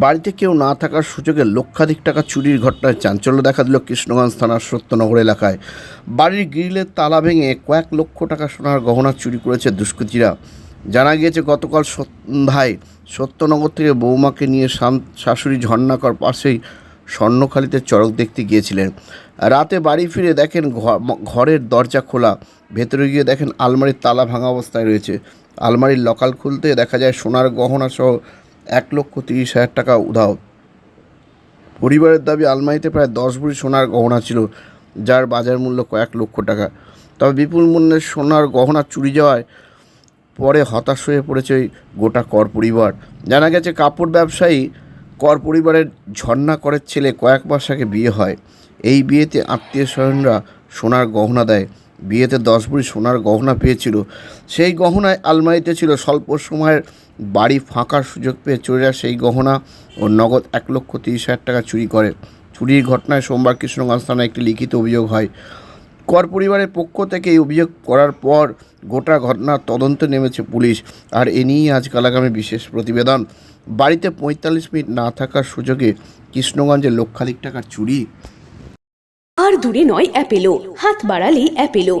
বাড়িতে কেউ না থাকার সুযোগে লক্ষাধিক টাকা চুরির ঘটনায় চাঞ্চল্য দেখা দিল কৃষ্ণগঞ্জ থানার সত্যনগর এলাকায়। বাড়ির গ্রিলের তালা ভেঙে কয়েক লক্ষ টাকা সোনার গহনা চুরি করেছে দুষ্কৃতীরা। জানা গিয়েছে, গতকাল সন্ধ্যায় সত্যনগর থেকে বৌমাকে নিয়ে শাশুড়ি ঝর্ণাকর পাশেই স্বর্ণখালিতে চড়ক দেখতে গিয়েছিলেন। রাতে বাড়ি ফিরে দেখেন ঘরের দরজা খোলা। ভেতরে গিয়ে দেখেন আলমারির তালা ভাঙা অবস্থায় রয়েছে। আলমারির লকাল খুলতে দেখা যায়, সোনার গহনা সহ এক লক্ষ তিরিশ হাজার টাকা উধাও। পরিবারের দাবি, আলমারিতে প্রায় দশ ভরি সোনার গহনা ছিল, যার বাজার মূল্য কয়েক লক্ষ টাকা। তবে বিপুল মূল্যের সোনার গহনা চুরি যাওয়ায় পরে হতাশ হয়ে পড়েছে ওই গোটা কর পরিবার। জানা গেছে, কাপড় ব্যবসায়ী কর পরিবারের ঝর্ণা করের ছেলে কয়েক মাস আগে বিয়ে হয়। এই বিয়েতে আত্মীয় স্বজনরা সোনার গহনা দেয়। বিয়েতে দশ ভরি সোনার গহনা পেয়েছিল। সেই গহনায় আলমারিতে ছিল স্বল্প সময়ের বাড়ি ফাঁকার সুযোগ পেয়ে চোরেরা সেই গহনা ও নগদ এক লক্ষ তিরিশ হাজার টাকা চুরি করে। চুরির ঘটনায় সোমবার কৃষ্ণগঞ্জ থানায় একটি লিখিত অভিযোগ হয়। কর পরিবারের পক্ষ থেকে এই অভিযোগ করার পর গোটা ঘটনার তদন্তে নেমেছে পুলিশ আর এ নিয়েই আজকাল আগামী বিশেষ প্রতিবেদন। বাড়িতে পঁয়তাল্লিশ মিনিট না থাকার সুযোগে কৃষ্ণগঞ্জে লক্ষাধিক টাকার চুরি আর দূরে নয় অ্যাপেলো। হাত বাড়ালেই Apollo.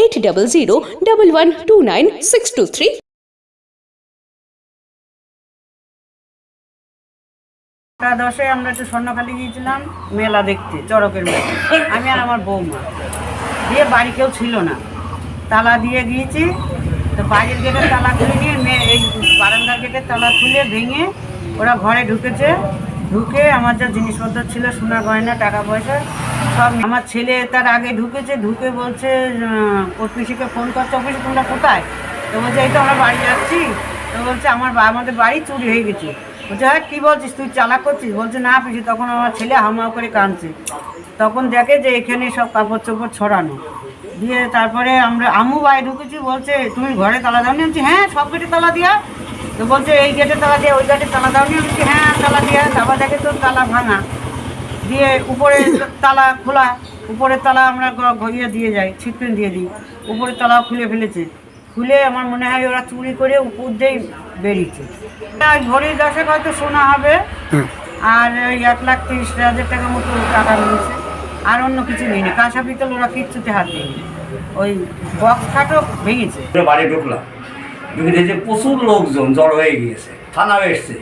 Eight double zero double one two nine six two three দশে আমরা একটু স্বর্ণখালি গিয়েছিলাম, মেলা দেখতে, চড়কের মেলা। আমি আর আমার বৌমা। দিয়ে বাড়ি কেউ ছিল না। তালা দিয়ে গিয়েছি, তো বাইরের গেটের তালা খুলে নিয়ে এই বারান্দার গেটের তালা খুলে ভেঙে ওরা ঘরে ঢুকেছে। ঢুকে আমার যা জিনিসপত্র ছিল সোনা গয়না টাকা পয়সা সব আমার ছেলে তার আগে ঢুকেছে ঢুকে বলছে পিসিকে ফোন করছে অফিসে তোমরা কোথায়? তো বলছে এই তো আমরা বাড়ি যাচ্ছি। তো বলছে আমার আমাদের বাড়ি চুরি হয়ে গেছে। বলছে হ্যাঁ কী বলছিস? তুই চালাক করছিস? বলছে না পিসি তখন আমার ছেলে হামাও করে কাঁদছে। তখন দেখে যে এখানে সব কাপড় চোপড় ছড়ানো। দিয়ে তারপরে আমরা আমু বাড়ি ঢুকেছি বলছে তুমি ঘরে তালা দাও? বলছি, হ্যাঁ সব গেটে তালা দিয়া। তো বলছে এই গেটে তালা দিয়ে ওই গেটে তালা দাও। নিয়ে বলছি, হ্যাঁ তালা দিয়া আবার দেখে তো তালা ভাঙা। দিয়ে উপরে তালা খোলা উপরের তালা আমরা গড়িয়ে দিয়ে যাই ছিটপেন দিয়ে দিই। উপরের তালা খুলে ফেলেছে। খুলে আমার মনে হয় ওরা চুরি করে উপর দিয়েই বেরিয়েছে। আর ভরি দশেক হয়তো সোনা হবে। আর ওই এক লাখ তিরিশ হাজার টাকা মতো টাকা নিয়েছে আর অন্য কিছু নেই। কাঁসা পিতল ওরা কিচ্ছুতে হাত দেয়নি। ওই বক্স খাটও ভেঙেছে। বাড়ি ঢুকলাম ঢুকে দেখছি প্রচুর লোকজন জড়ো হয়ে গিয়েছে থানা এসছে।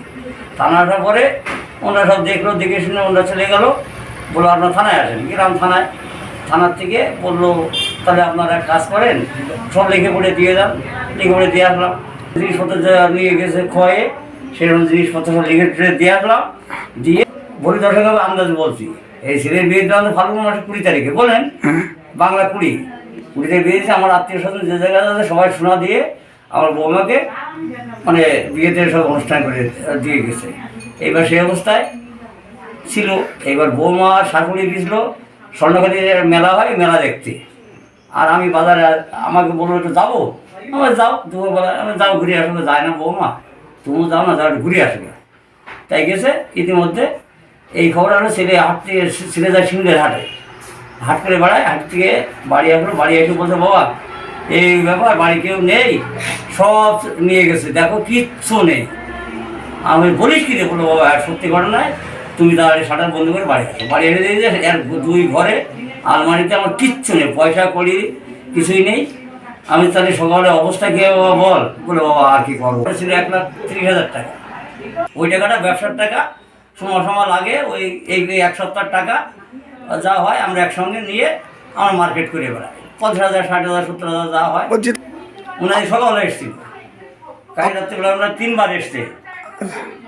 থানাটার পরে ওনারা সব দেখল দেখে শুনে ওনারা চলে গেলো। বলল আপনার থানায় আসেন? গেলাম থানায়। থানার থেকে বলল তাহলে আপনারা এক কাজ করেন সব লিখে পড়ে দিয়ে যান। লিখে পড়ে দিয়ে আসলাম। জিনিসপত্র যা নিয়ে গেছে খয়ে সেরকম জিনিসপত্র সব লিখে টিখে দিয়ে আসলাম। দিয়ে বলি দশক হবে আন্দাজ বলছি এই ছেলের বিয়ের দাম ফাল্গুন মাসের কুড়ি তারিখে বলেন? বাংলা কুড়ি। কুড়িতে বিয়েছে আমার আত্মীয় স্বজন যে জায়গায় আছে সবাই শোনা দিয়ে আমার বৌমাকে মানে বিয়েতে সব অনুষ্ঠান করে দিয়ে গেছে। এইবার সেই অবস্থায় ছিল, এইবার বৌমা শাশুড়ি গেছিল স্বর্ণকালীর মেলা হয় মেলা দেখতে। আর আমি বাজারে, আমাকে বলল, একটু যাব? আমার যাও। দুপুরবেলা আমি যাও, ঘুরে আসবে। যায় না বৌমা। তুমিও যাও না যাও ঘুরে আসবে। তাই গেছে, ইতিমধ্যে এই খবর আমরা ছেলে হাট থেকে ছেলে যায় সিঙ্গের হাটে। হাট করে বেড়ায়, হাট থেকে বাড়ি আসলো, বাড়ি এসে বলছে, বাবা এই ব্যাপার, বাড়ি কেউ নেই, সব নিয়ে গেছে। দেখো, কিচ্ছু নেই। আমি বলিস কি বলো বাবা, আর সত্যি ঘটনায় তুমি তাহলে শাটার বন্ধ করে বাড়ি আসো। বাড়ি এনে দিয়ে এর দুই ঘরে আলমারিতে আমার কিচ্ছু নেই, পয়সা করি কিছুই নেই। আমি তাহলে সকালে অবস্থা কি বাবা বল? বলে বাবা, আর কি করব? ছিল এক লাখ ত্রিশ হাজার টাকা। ওই টাকাটা ব্যবসার টাকা, সময় সময় লাগে, ওই এই এই এক সপ্তাহ টাকা যা হয় আমরা একসঙ্গে নিয়ে আমরা মার্কেট করে বেড়াই। পঞ্চাশ হাজার ষাট হাজার সত্তর হাজার যা হয়। ওনার সকালে এসেছিল কাল রাত্রিবেলা আমরা তিনবার এসছে।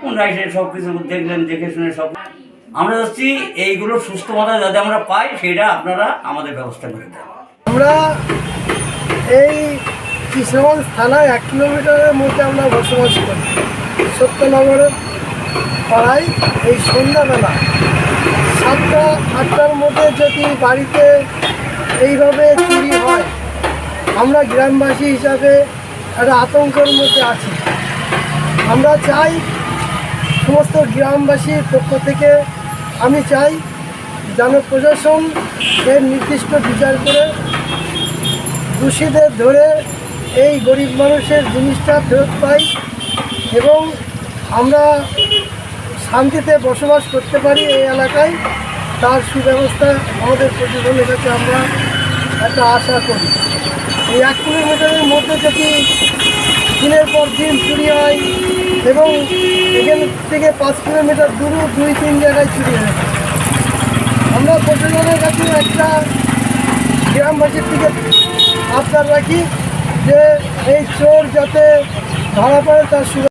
ওনারা এসে সব কিছু দেখলেন দেখে শুনে সব আমরা যাচ্ছি এইগুলো সুস্থ মাথায় যাতে আমরা পাই সেটা আপনারা আমাদের ব্যবস্থা করে দেন। আমরা এই কৃষ্ণগঞ্জ থানায় এক কিলোমিটারের মধ্যে আমরা বসবাস করি। সত্যনগরের পাড়ায় এই সন্ধ্যাবেলা সাতটা আটটার মধ্যে যদি বাড়িতে এইভাবে আমরা গ্রামবাসী হিসাবে একটা আতঙ্কের মধ্যে আছি। আমরা চাই সমস্ত গ্রামবাসীর পক্ষ থেকে আমি চাই যেন প্রশাসন এর নির্দিষ্ট বিচার করে দোষীদের ধরে এই গরিব মানুষের জিনিসটা ফেরত পাই এবং আমরা শান্তিতে বসবাস করতে পারি এই এলাকায়, তার সুব্যবস্থা আমাদের প্রশাসনের কাছে আমরা একটা আশা করি। এই এক কিলোমিটারের মধ্যে যদি দিনের পর দিন চুরি হয় এবং এখান থেকে পাঁচ কিলোমিটার দূরেও দুই, তিন জায়গায় চুরি হয়ে। আমরা প্রশাসনের কাছে একটা গ্রামবাসীর থেকে আবদার রাখি যে এই চোর যাতে ধরা পড়ে তার